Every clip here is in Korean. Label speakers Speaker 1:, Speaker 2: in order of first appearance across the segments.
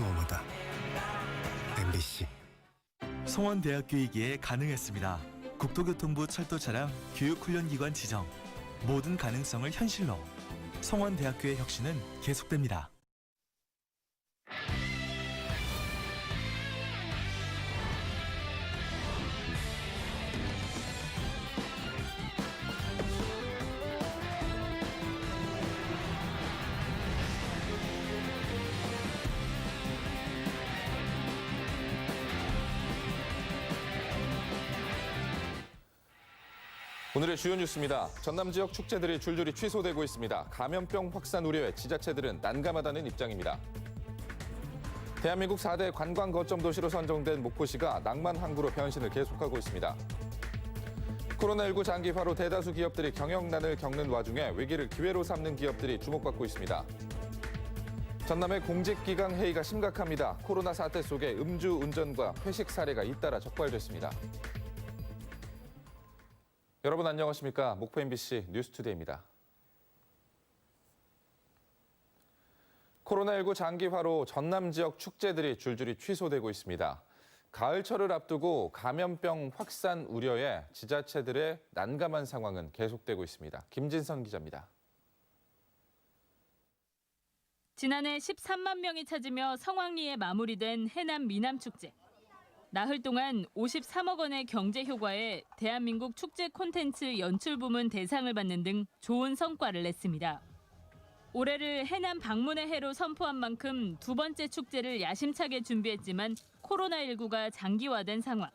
Speaker 1: 경험하다. MBC
Speaker 2: 송원대학교이기에 가능했습니다. 국토교통부 철도차량 교육훈련기관 지정. 모든 가능성을 현실로. 송원대학교의 혁신은 계속됩니다.
Speaker 3: 오늘의 주요 뉴스입니다. 전남 지역 축제들이 줄줄이 취소되고 있습니다. 감염병 확산 우려에 지자체들은 난감하다는 입장입니다. 대한민국 4대 관광 거점 도시로 선정된 목포시가 낭만 항구로 변신을 계속하고 있습니다. 코로나19 장기화로 대다수 기업들이 경영난을 겪는 와중에 위기를 기회로 삼는 기업들이 주목받고 있습니다. 전남의 공직기강 회의가 심각합니다. 코로나 사태 속에 음주 운전과 회식 사례가 잇따라 적발됐습니다. 여러분 안녕하십니까? 목포 MBC 뉴스투데이입니다. 코로나19 장기화로 전남 지역 축제들이 줄줄이 취소되고 있습니다. 가을철을 앞두고 감염병 확산 우려에 지자체들의 난감한 상황은 계속되고 있습니다. 김진선 기자입니다.
Speaker 4: 지난해 13만 명이 찾으며 성황리에 마무리된 해남 미남축제. 나흘 동안 53억 원의 경제 효과에 대한민국 축제 콘텐츠 연출 부문 대상을 받는 등 좋은 성과를 냈습니다. 올해를 해남 방문의 해로 선포한 만큼 두 번째 축제를 야심차게 준비했지만 코로나19가 장기화된 상황.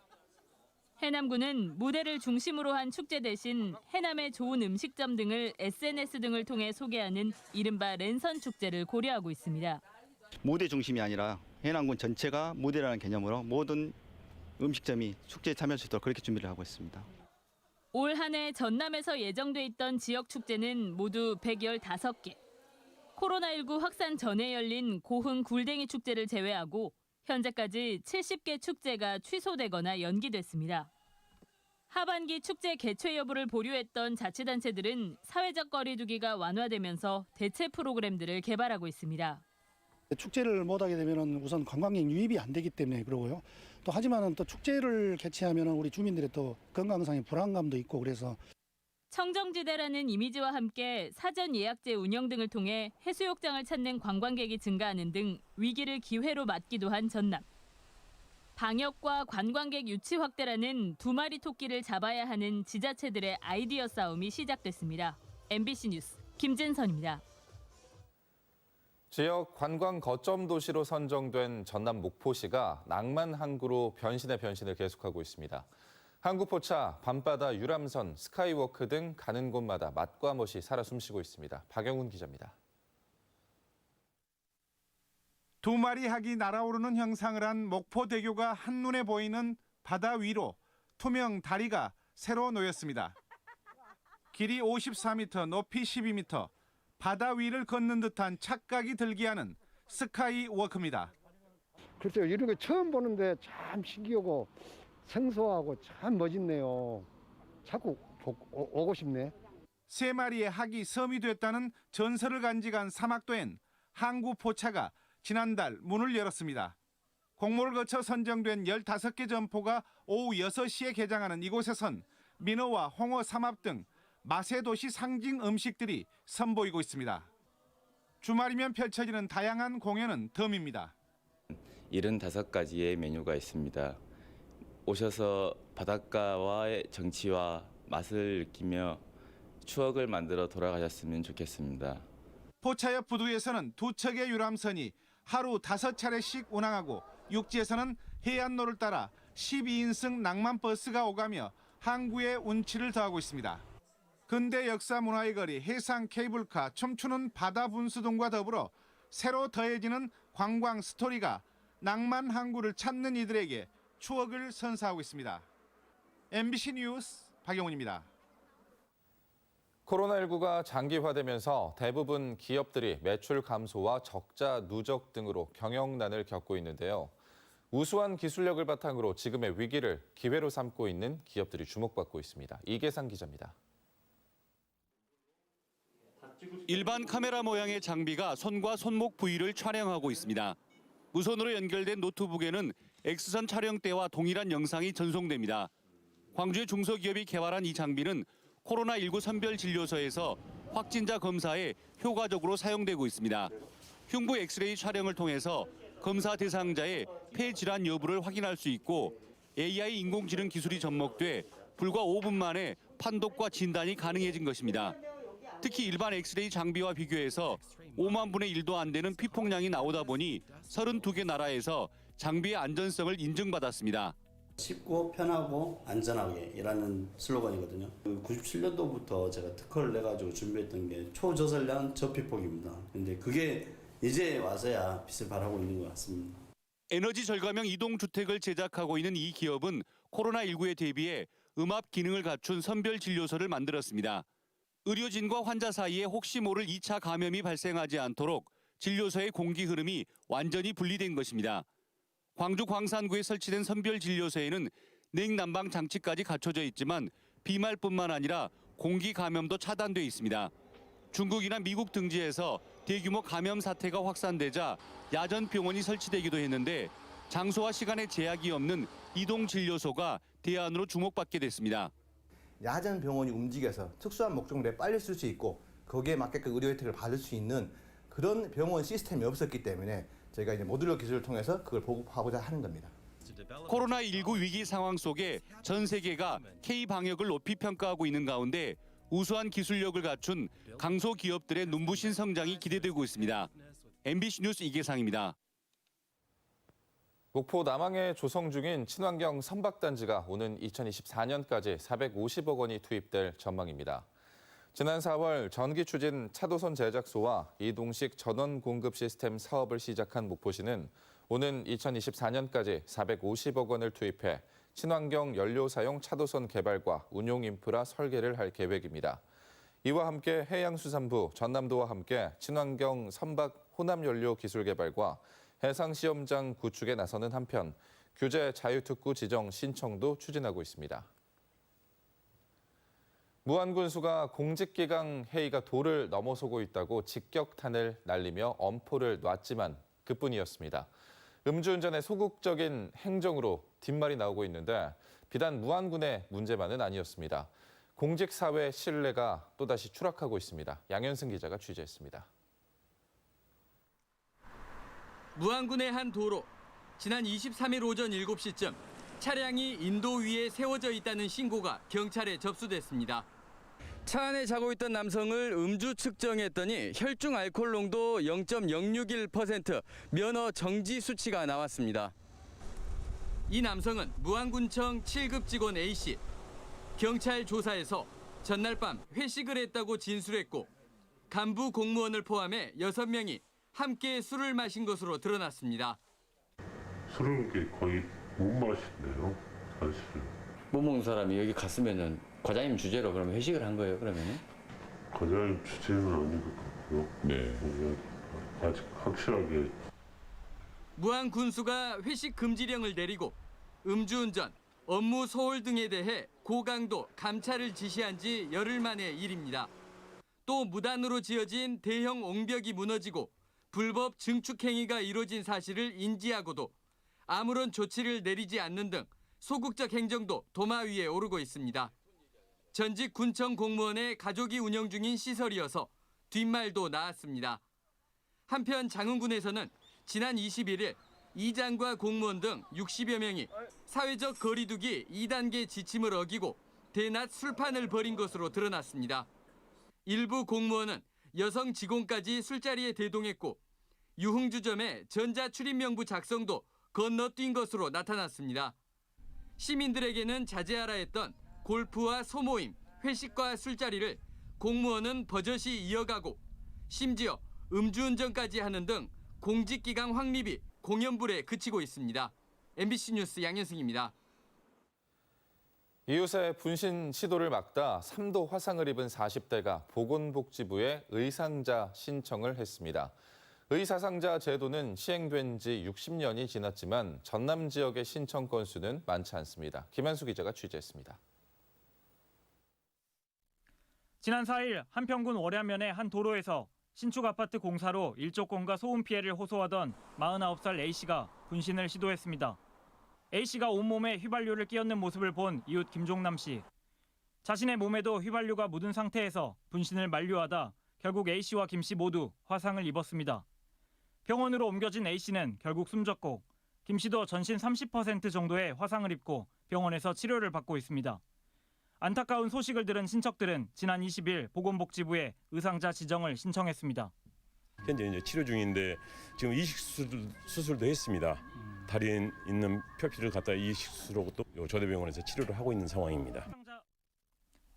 Speaker 4: 해남군은 무대를 중심으로 한 축제 대신 해남의 좋은 음식점 등을 SNS 등을 통해 소개하는 이른바 랜선 축제를 고려하고 있습니다.
Speaker 5: 무대 중심이 아니라 해남군 전체가 무대라는 개념으로 모든 음식점이 축제에 참여할 수 있도록 그렇게 준비를 하고 있습니다.
Speaker 4: 올 한 해 전남에서 예정돼 있던 지역 축제는 모두 115개. 코로나19 확산 전에 열린 고흥 굴댕이 축제를 제외하고 현재까지 70개 축제가 취소되거나 연기됐습니다. 하반기 축제 개최 여부를 보류했던 자치단체들은 사회적 거리두기가 완화되면서 대체 프로그램들을 개발하고 있습니다.
Speaker 6: 축제를 못 하게 되면은 우선 관광객 유입이 안 되기 때문에 그러고요. 또 하지만은 또 축제를 개최하면은 우리 주민들의 또 건강상의 불안감도 있고 그래서
Speaker 4: 청정지대라는 이미지와 함께 사전 예약제 운영 등을 통해 해수욕장을 찾는 관광객이 증가하는 등 위기를 기회로 맞기도 한 전남. 방역과 관광객 유치 확대라는 두 마리 토끼를 잡아야 하는 지자체들의 아이디어 싸움이 시작됐습니다. MBC 뉴스 김진선입니다.
Speaker 3: 지역 관광 거점 도시로 선정된 전남 목포시가 낭만 항구로 변신의 변신을 계속하고 있습니다. 항구포차, 밤바다 유람선, 스카이워크 등 가는 곳마다 맛과 멋이 살아 숨쉬고 있습니다. 박영훈 기자입니다.
Speaker 7: 두 마리 학이 날아오르는 형상을 한 목포대교가 한눈에 보이는 바다 위로 투명 다리가 새로 놓였습니다. 길이 54m, 높이 12m, 바다 위를 걷는 듯한 착각이 들게 하는 스카이워크입니다.
Speaker 8: 글쎄요, 이런 거 처음 보는데 참 신기하고 생소하고 참 멋있네요. 자꾸 보- 오- 오고 싶네.
Speaker 7: 세 마리의 학이 섬이 됐다는 전설을 간직한 사막도엔 항구 포차가 지난달 문을 열었습니다. 공모를 거쳐 선정된 15개 점포가 오후 6시에 개장하는 이곳에선 민어와 홍어, 삼합 등 맛의 도시 상징 음식들이 선보이고 있습니다. 주말이면 펼쳐지는 다양한 공연은 덤입니다.
Speaker 9: 75가지의 메뉴가 있습니다. 오셔서 바닷가와의 정취와 맛을 느끼며 추억을 만들어 돌아가셨으면 좋겠습니다.
Speaker 7: 포차역 부두에서는 두 척의 유람선이 하루 다섯 차례씩 운항하고 육지에서는 해안로를 따라 12인승 낭만 버스가 오가며 항구의 운치를 더하고 있습니다. 근대 역사 문화의 거리 해상 케이블카 춤추는 바다 분수 등과 더불어 새로 더해지는 관광 스토리가 낭만 항구를 찾는 이들에게 추억을 선사하고 있습니다. MBC 뉴스 박영훈입니다.
Speaker 3: 코로나19가 장기화되면서 대부분 기업들이 매출 감소와 적자 누적 등으로 경영난을 겪고 있는데요. 우수한 기술력을 바탕으로 지금의 위기를 기회로 삼고 있는 기업들이 주목받고 있습니다. 이계상 기자입니다.
Speaker 10: 일반 카메라 모양의 장비가 손과 손목 부위를 촬영하고 있습니다. 무선으로 연결된 노트북에는 X선 촬영 때와 동일한 영상이 전송됩니다. 광주의 중소기업이 개발한 이 장비는 코로나19 선별 진료소에서 확진자 검사에 효과적으로 사용되고 있습니다. 흉부 엑스레이 촬영을 통해서 검사 대상자의 폐 질환 여부를 확인할 수 있고 AI 인공지능 기술이 접목돼 불과 5분 만에 판독과 진단이 가능해진 것입니다. 특히 일반 엑스레이 장비와 비교해서 5만 분의 1도 안 되는 피폭량이 나오다 보니 32개 나라에서 장비의 안전성을 인증받았습니다.
Speaker 11: 쉽고 편하고 안전하게 이라는 슬로건이거든요. 97년도부터 제가 특허를 내가지고 준비했던 게 초저설량 저피폭입니다. 근데 그게 이제 와서야 빛을 발하고 있는 것 같습니다.
Speaker 10: 에너지 절감형 이동 주택을 제작하고 있는 이 기업은 코로나19에 대비해 음압 기능을 갖춘 선별 진료소를 만들었습니다. 의료진과 환자 사이에 혹시 모를 2차 감염이 발생하지 않도록 진료소의 공기 흐름이 완전히 분리된 것입니다. 광주 광산구에 설치된 선별 진료소에는 냉난방 장치까지 갖춰져 있지만 비말뿐만 아니라 공기 감염도 차단돼 있습니다. 중국이나 미국 등지에서 대규모 감염 사태가 확산되자 야전 병원이 설치되기도 했는데 장소와 시간에 제약이 없는 이동 진료소가 대안으로 주목받게 됐습니다.
Speaker 12: 야전 병원이 움직여서 특수한 목적물에 빨리 쓸 수 있고 거기에 맞게끔 의료 혜택을 받을 수 있는 그런 병원 시스템이 없었기 때문에 저희가 이제 모듈러 기술을 통해서 그걸 보급하고자 하는 겁니다.
Speaker 10: 코로나19 위기 상황 속에 전 세계가 K 방역을 높이 평가하고 있는 가운데 우수한 기술력을 갖춘 강소 기업들의 눈부신 성장이 기대되고 있습니다. MBC 뉴스 이계상입니다.
Speaker 3: 목포 남항에 조성 중인 친환경 선박단지가 오는 2024년까지 450억 원이 투입될 전망입니다. 지난 4월 전기 추진 차도선 제작소와 이동식 전원 공급 시스템 사업을 시작한 목포시는 오는 2024년까지 450억 원을 투입해 친환경 연료 사용 차도선 개발과 운용 인프라 설계를 할 계획입니다. 이와 함께 해양수산부, 전남도와 함께 친환경 선박 혼합 연료 기술 개발과 해상 시험장 구축에 나서는 한편 규제 자유특구 지정 신청도 추진하고 있습니다. 무안군수가 공직기강 회의가 도를 넘어서고 있다고 직격탄을 날리며 엄포를 놨지만 그뿐이었습니다. 음주운전의 소극적인 행정으로 뒷말이 나오고 있는데 비단 무안군의 문제만은 아니었습니다. 공직사회 신뢰가 또다시 추락하고 있습니다. 양현승 기자가 취재했습니다.
Speaker 13: 무안군의 한 도로. 지난 23일 오전 7시쯤 차량이 인도 위에 세워져 있다는 신고가 경찰에 접수됐습니다. 차 안에 자고 있던 남성을 음주 측정했더니 혈중 알코올 농도 0.061% 면허 정지 수치가 나왔습니다. 이 남성은 무안군청 7급 직원 A씨. 경찰 조사에서 전날 밤 회식을 했다고 진술했고 간부 공무원을 포함해 6명이 함께 술을 마신 것으로 드러났습니다.
Speaker 14: 술을 거의 못 마신대요, 사실.
Speaker 9: 못 먹는 사람이 여기 갔으면은 과장님 주제로 그러면 회식을 한 거예요, 그러면은?
Speaker 14: 과장님 주제는 아닌 것 같고요. 네. 아직 확실하게
Speaker 13: 무안 군수가 회식 금지령을 내리고 음주운전, 업무 소홀 등에 대해 고강도 감찰을 지시한 지 열흘 만의 일입니다. 또 무단으로 지어진 대형 옹벽이 무너지고 불법 증축 행위가 이뤄진 사실을 인지하고도 아무런 조치를 내리지 않는 등 소극적 행정도 도마 위에 오르고 있습니다. 전직 군청 공무원의 가족이 운영 중인 시설이어서 뒷말도 나왔습니다. 한편 장흥군에서는 지난 21일 이장과 공무원 등 60여 명이 사회적 거리두기 2단계 지침을 어기고 대낮 술판을 벌인 것으로 드러났습니다. 일부 공무원은 여성 직원까지 술자리에 대동했고 유흥주점의 전자 출입 명부 작성도 건너뛴 것으로 나타났습니다. 시민들에게는 자제하라 했던 골프와 소모임, 회식과 술자리를 공무원은 버젓이 이어가고 심지어 음주운전까지 하는 등 공직기강 확립이 공연불에 그치고 있습니다. MBC 뉴스 양현승입니다.
Speaker 3: 이웃의 분신 시도를 막다 3도 화상을 입은 40대가 보건복지부에 의상자 신청을 했습니다. 의사상자 제도는 시행된 지 60년이 지났지만 전남 지역의 신청 건수는 많지 않습니다. 김한수 기자가 취재했습니다.
Speaker 15: 지난 4일 한평군 월야면의 한 도로에서 신축 아파트 공사로 일조권과 소음 피해를 호소하던 49살 A씨가 분신을 시도했습니다. A씨가 온몸에 휘발유를 끼얹는 모습을 본 이웃 김종남 씨. 자신의 몸에도 휘발유가 묻은 상태에서 분신을 만류하다 결국 A씨와 김 씨 모두 화상을 입었습니다. 병원으로 옮겨진 A씨는 결국 숨졌고 김 씨도 전신 30% 정도의 화상을 입고 병원에서 치료를 받고 있습니다. 안타까운 소식을 들은 친척들은 지난 20일 보건복지부에 의상자 지정을 신청했습니다.
Speaker 14: 현재 이제 치료 중인데 지금 이식 수술, 수술도 했습니다. 다리에 있는 표피를 갖다 이식 수술하고 또 조대병원에서 치료를 하고 있는 상황입니다.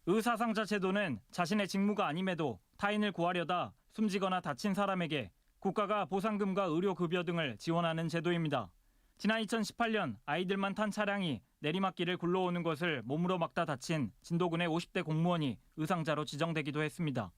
Speaker 15: 의사상자 제도는 자신의 직무가 아님에도 타인을 구하려다 숨지거나 다친 사람에게 국가가 보상금과 의료급여 등을 지원하는 제도입니다. 지난 2018년 아이들만 탄 차량이 내리막길을 굴러오는 것을 몸으로 막다 다친 진도군의 50대 공무원이 의상자로 지정되기도 했습니다.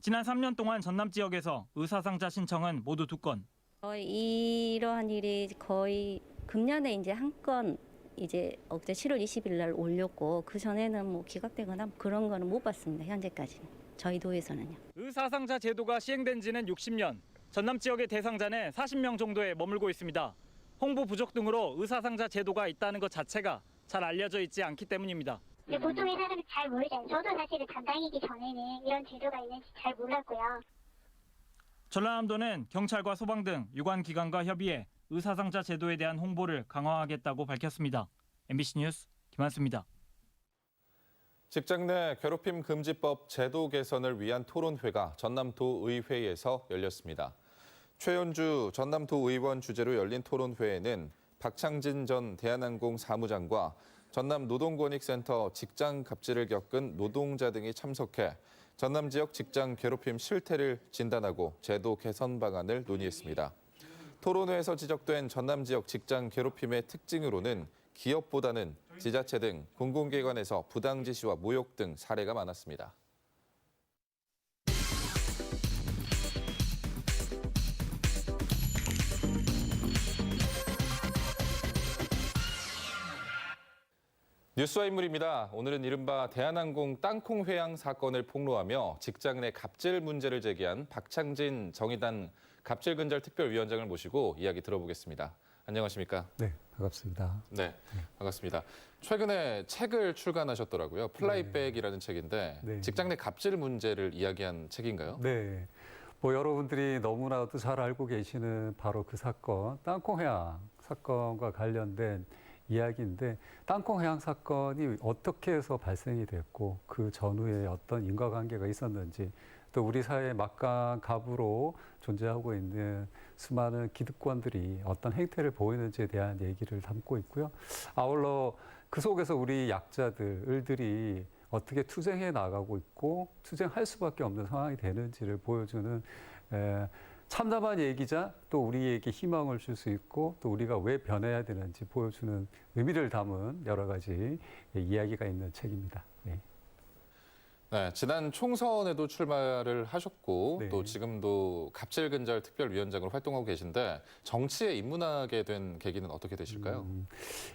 Speaker 15: 지난 3년 동안 전남 지역에서 의사상자 신청은 모두 두 건.
Speaker 16: 어, 이러한 일이 거의 금년에 이제 한 건 이제 어제 7월 20일 날 올렸고 그 전에는 뭐 기각되거나 그런 거는 못 봤습니다. 현재까지는 저희 도에서는요.
Speaker 15: 의사상자 제도가 시행된 지는 60년. 전남 지역의 대상자는 40명 정도에 머물고 있습니다. 홍보 부족 등으로 의사상자 제도가 있다는 것 자체가 잘 알려져 있지 않기 때문입니다.
Speaker 17: 보통의 사람이 잘 모르잖아요. 저도 사실은 담당이기 전에는 이런 제도가 있는지 잘 몰랐고요.
Speaker 15: 전라남도는 경찰과 소방 등 유관 기관과 협의해 의사상자 제도에 대한 홍보를 강화하겠다고 밝혔습니다. MBC 뉴스 김한수입니다.
Speaker 3: 직장 내 괴롭힘 금지법 제도 개선을 위한 토론회가 전남도의회에서 열렸습니다. 최연주 전남도의원 주재로 열린 토론회에는 박창진 전 대한항공 사무장과 전남 노동권익센터 직장 갑질을 겪은 노동자 등이 참석해 전남 지역 직장 괴롭힘 실태를 진단하고 제도 개선 방안을 논의했습니다. 토론회에서 지적된 전남 지역 직장 괴롭힘의 특징으로는 기업보다는 지자체 등 공공기관에서 부당 지시와 모욕 등 사례가 많았습니다. 뉴스와 인물입니다. 오늘은 이른바 대한항공 땅콩 회항 사건을 폭로하며 직장 내 갑질 문제를 제기한 박창진 정의당 갑질근절 특별위원장을 모시고 이야기 들어보겠습니다. 안녕하십니까?
Speaker 18: 네, 반갑습니다.
Speaker 3: 네, 반갑습니다. 최근에 책을 출간하셨더라고요. 플라이백이라는 책인데
Speaker 18: 네.
Speaker 3: 직장 내 갑질 문제를 이야기한 책인가요?
Speaker 18: 네. 뭐 여러분들이 너무나도 잘 알고 계시는 바로 그 사건, 땅콩해양 사건과 관련된 이야기인데 땅콩 해양 사건이 어떻게 해서 발생이 됐고 그 전후에 어떤 인과관계가 있었는지 또 우리 사회 막강 갑으로 존재하고 있는 수많은 기득권들이 어떤 행태를 보이는지에 대한 얘기를 담고 있고요. 아울러 그 속에서 우리 약자들, 을들이 어떻게 투쟁해 나가고 있고 투쟁할 수밖에 없는 상황이 되는지를 보여주는 에, 참담한 얘기자 또 우리에게 희망을 줄 수 있고 또 우리가 왜 변해야 되는지 보여주는 의미를 담은 여러 가지 이야기가 있는 책입니다. 네.
Speaker 3: 네, 지난 총선에도 출마를 하셨고
Speaker 18: 네.
Speaker 3: 또 지금도 갑질근절 특별위원장으로 활동하고 계신데 정치에 입문하게 된 계기는 어떻게 되실까요?
Speaker 18: 음,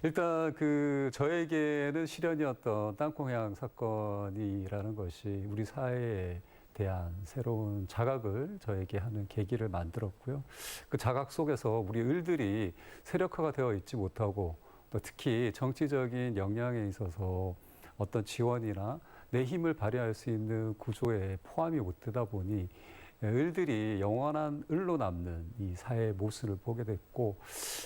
Speaker 18: 일단 그 저에게는 실현이었던 땅콩향 사건이라는 것이 우리 사회에 대한 새로운 자각을 저에게 하는 계기를 만들었고요. 그 자각 속에서 우리 을들이 세력화가 되어 있지 못하고 또 특히 정치적인 역량에 있어서 어떤 지원이나 내 힘을 발휘할 수 있는 구조에 포함이 못 되다 보니 을들이 영원한 을로 남는 이 사회의 모습을 보게 됐고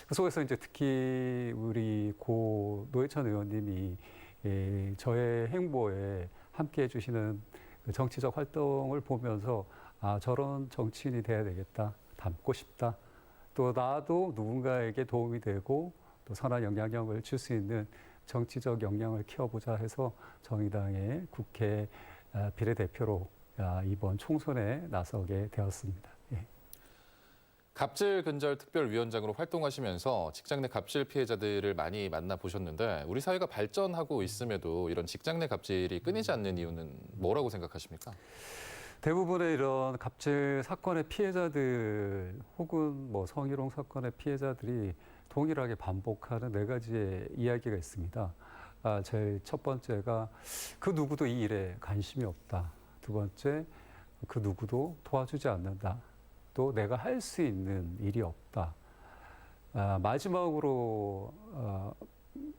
Speaker 18: 그 속에서 이제 특히 우리 고 노회찬 의원님이 예, 저의 행보에 함께 해주시는 그 정치적 활동을 보면서 아 저런 정치인이 돼야 되겠다 닮고 싶다 또 나도 누군가에게 도움이 되고 또 선한 영향력을 줄 수 있는 정치적 역량을 키워보자 해서 정의당의 국회 아, 비례대표로 아, 이번 총선에 나서게 되었습니다. 예.
Speaker 3: 갑질 근절 특별위원장으로 활동하시면서 직장 내 갑질 피해자들을 많이 만나 보셨는데 우리 사회가 발전하고 있음에도 이런 직장 내 갑질이 끊이지 않는 이유는 뭐라고 생각하십니까?
Speaker 18: 대부분의 이런 갑질 사건의 피해자들 혹은 뭐 성희롱 사건의 피해자들이 동일하게 반복하는 네 가지의 이야기가 있습니다. 아, 제일 첫 번째가 그 누구도 이 일에 관심이 없다. 두 번째, 그 누구도 도와주지 않는다. 또 내가 할 수 있는 일이 없다. 아, 마지막으로 어,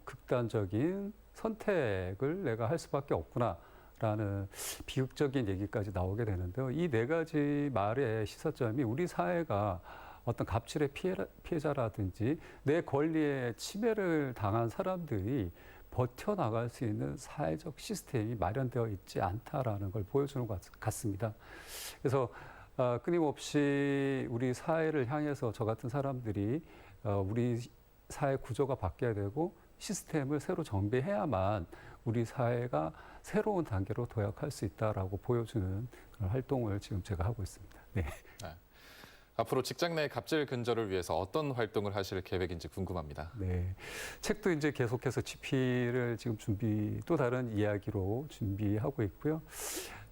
Speaker 18: 극단적인 선택을 내가 할 수밖에 없구나라는 비극적인 얘기까지 나오게 되는데요. 이 네 가지 말의 시사점이 우리 사회가 어떤 갑질의 피해, 피해자라든지 내 권리에 침해를 당한 사람들이 버텨나갈 수 있는 사회적 시스템이 마련되어 있지 않다라는 걸 보여주는 것 같습니다. 그래서 어, 끊임없이 우리 사회를 향해서 저 같은 사람들이 어, 우리 사회 구조가 바뀌어야 되고 시스템을 새로 정비해야만 우리 사회가 새로운 단계로 도약할 수 있다라고 보여주는 그런 활동을 지금 제가 하고 있습니다. 네.
Speaker 3: 네. 앞으로 직장 내 갑질 근절을 위해서 어떤 활동을 하실 계획인지 궁금합니다.
Speaker 18: 네. 책도 이제 계속해서 GP를 지금 준비, 또 다른 이야기로 준비하고 있고요.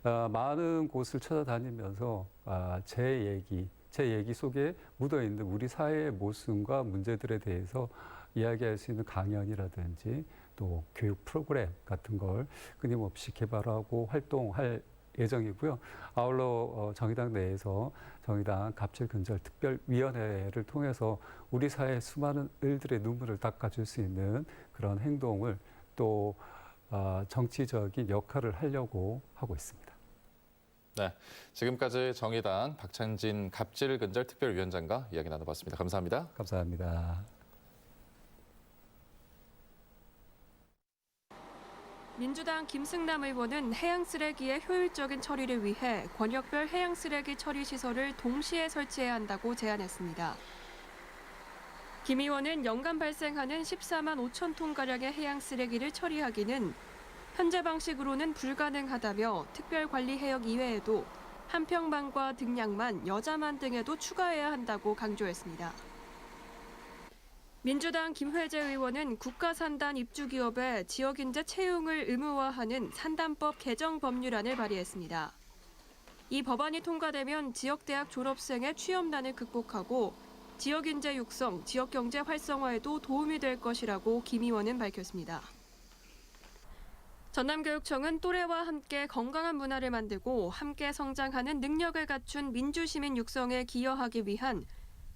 Speaker 18: 아, 많은 곳을 찾아다니면서 아, 제 얘기, 제 얘기 속에 묻어 있는 우리 사회의 모순과 문제들에 대해서 이야기할 수 있는 강연이라든지 또 교육 프로그램 같은 걸 끊임없이 개발하고 활동할 예정이고요. 아울러 어, 정의당 내에서 정의당 갑질 근절 특별위원회를 통해서 우리 사회 수많은 을들의 눈물을 닦아줄 수 있는 그런 행동을 또 어, 정치적인 역할을 하려고 하고 있습니다.
Speaker 3: 네, 지금까지 정의당 박찬진 갑질 근절 특별위원장과 이야기 나눠봤습니다. 감사합니다.
Speaker 18: 감사합니다.
Speaker 19: 민주당 김승남 의원은 해양 쓰레기의 효율적인 처리를 위해 권역별 해양 쓰레기 처리 시설을 동시에 설치해야 한다고 제안했습니다. 김 의원은 연간 발생하는 14만 5천 톤 가량의 해양 쓰레기를 처리하기는 현재 방식으로는 불가능하다며 특별관리 해역 이외에도 한평만과 등량만, 여자만 등에도 추가해야 한다고 강조했습니다. 민주당 김회재 의원은 국가산단 입주기업의 지역인재 채용을 의무화하는 산단법 개정 법률안을 발의했습니다. 이 법안이 통과되면 지역대학 졸업생의 취업난을 극복하고 지역인재 육성, 지역경제 활성화에도 도움이 될 것이라고 김 의원은 밝혔습니다. 전남교육청은 또래와 함께 건강한 문화를 만들고 함께 성장하는 능력을 갖춘 민주시민 육성에 기여하기 위한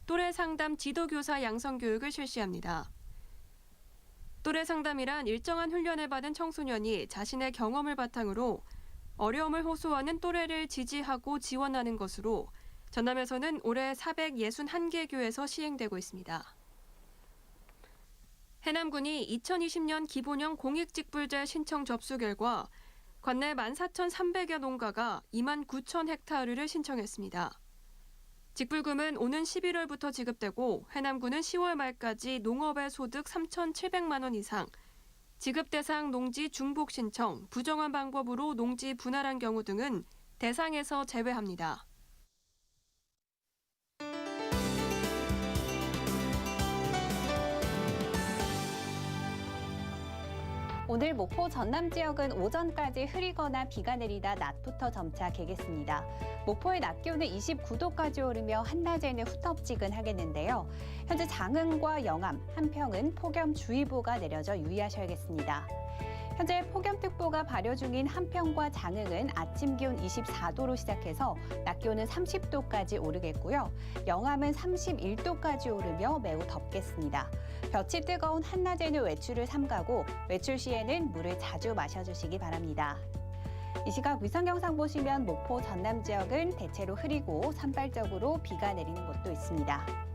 Speaker 19: 또래 상담 지도교사 양성 교육을 실시합니다. 또래 상담이란 일정한 훈련을 받은 청소년이 자신의 경험을 바탕으로 어려움을 호소하는 또래를 지지하고 지원하는 것으로 전남에서는 올해 461개 교에서 시행되고 있습니다. 해남군이 2020년 기본형 공익직불제 신청 접수 결과 관내 14,300여 농가가 2만 9천 헥타르를 신청했습니다. 직불금은 오는 11월부터 지급되고 해남군은 10월 말까지 농업의 소득 3,700만 원 이상, 지급 대상 농지 중복 신청, 부정한 방법으로 농지 분할한 경우 등은 대상에서 제외합니다.
Speaker 20: 오늘 목포 전남 지역은 오전까지 흐리거나 비가 내리다 낮부터 점차 개겠습니다. 목포의 낮 기온은 29도까지 오르며 한낮에는 후텁지근하겠는데요. 현재 장흥과 영암, 한평은 폭염주의보가 내려져 유의하셔야겠습니다. 현재 폭염특보가 발효 중인 한평과 장흥은 아침 기온 24도로 시작해서 낮 기온은 30도까지 오르겠고요. 영암은 31도까지 오르며 매우 덥겠습니다. 볕이 뜨거운 한낮에는 외출을 삼가고 외출 시에는 물을 자주 마셔주시기 바랍니다. 이 시각 위성 영상 보시면 목포 전남 지역은 대체로 흐리고 산발적으로 비가 내리는 곳도 있습니다.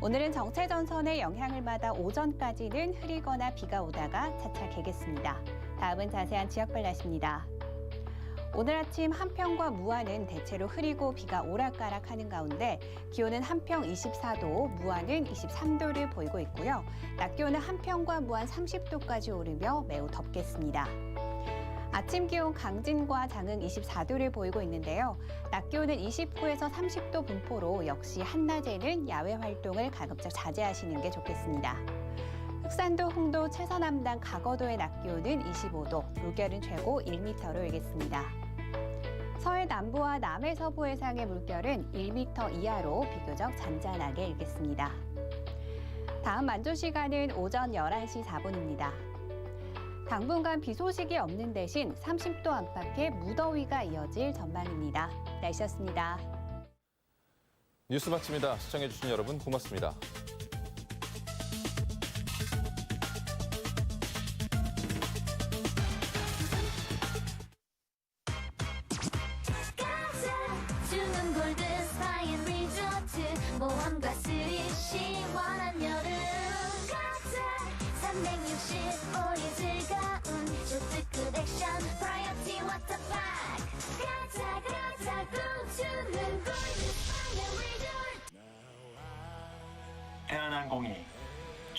Speaker 20: 오늘은 정체 전선의 영향을 받아 오전까지는 흐리거나 비가 오다가 차차 개겠습니다. 다음은 자세한 지역별 날씨입니다. 오늘 아침 한평과 무안은 대체로 흐리고 비가 오락가락하는 가운데 기온은 한평 24도, 무안은 23도를 보이고 있고요. 낮 기온은 한평과 무안 30도까지 오르며 매우 덥겠습니다. 아침 기온 강진과 장흥 24도를 보이고 있는데요. 낮 기온은 29에서 30도 분포로 역시 한낮에는 야외 활동을 가급적 자제하시는 게 좋겠습니다. 흑산도, 홍도, 최서남단, 가거도의 낮 기온은 25도, 물결은 최고 1m로 일겠습니다. 서해 남부와 남해 서부 해상의 물결은 1m 이하로 비교적 잔잔하게 일겠습니다. 다음 만조 시간은 오전 11시 4분입니다. 당분간 비 소식이 없는 대신 30도 안팎의 무더위가 이어질 전망입니다. 날씨였습니다.
Speaker 4: 뉴스 마칩니다. 시청해주신 여러분 고맙습니다.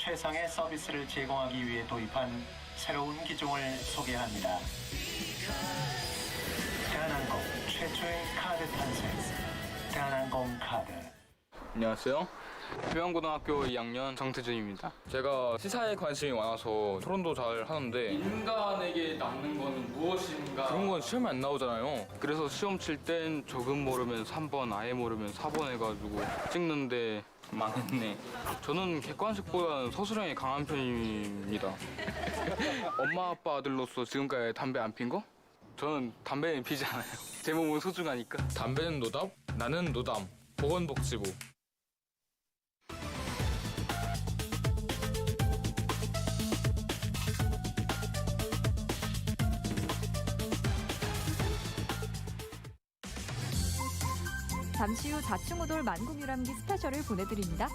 Speaker 21: 최상의 서비스를 제공하기 위해 도입한 새로운 기종을 소개합니다. 대한항공 최초의 카드 탄생. 대한항공 카드.
Speaker 22: 안녕하세요. 표양고등학교 2학년 정태준입니다. 제가 시사에 관심이 많아서 토론도 잘 하는데 인간에게 남는 거는 무엇인가 그런 건 시험에 안 나오잖아요. 그래서 시험 칠 땐 조금 모르면 3번, 아예 모르면 4번 해가지고 찍는데 망했네. 저는 객관식보다는 서술형이 강한 편입니다. 엄마 아빠 아들로서 지금까지 담배 안 핀 거? 저는 담배는 피지 않아요. 제 몸은 소중하니까. 담배는 노답, 나는 노담. 보건복지부.
Speaker 23: 잠시 후 자충우돌 만국유람기 스페셜을 보내드립니다.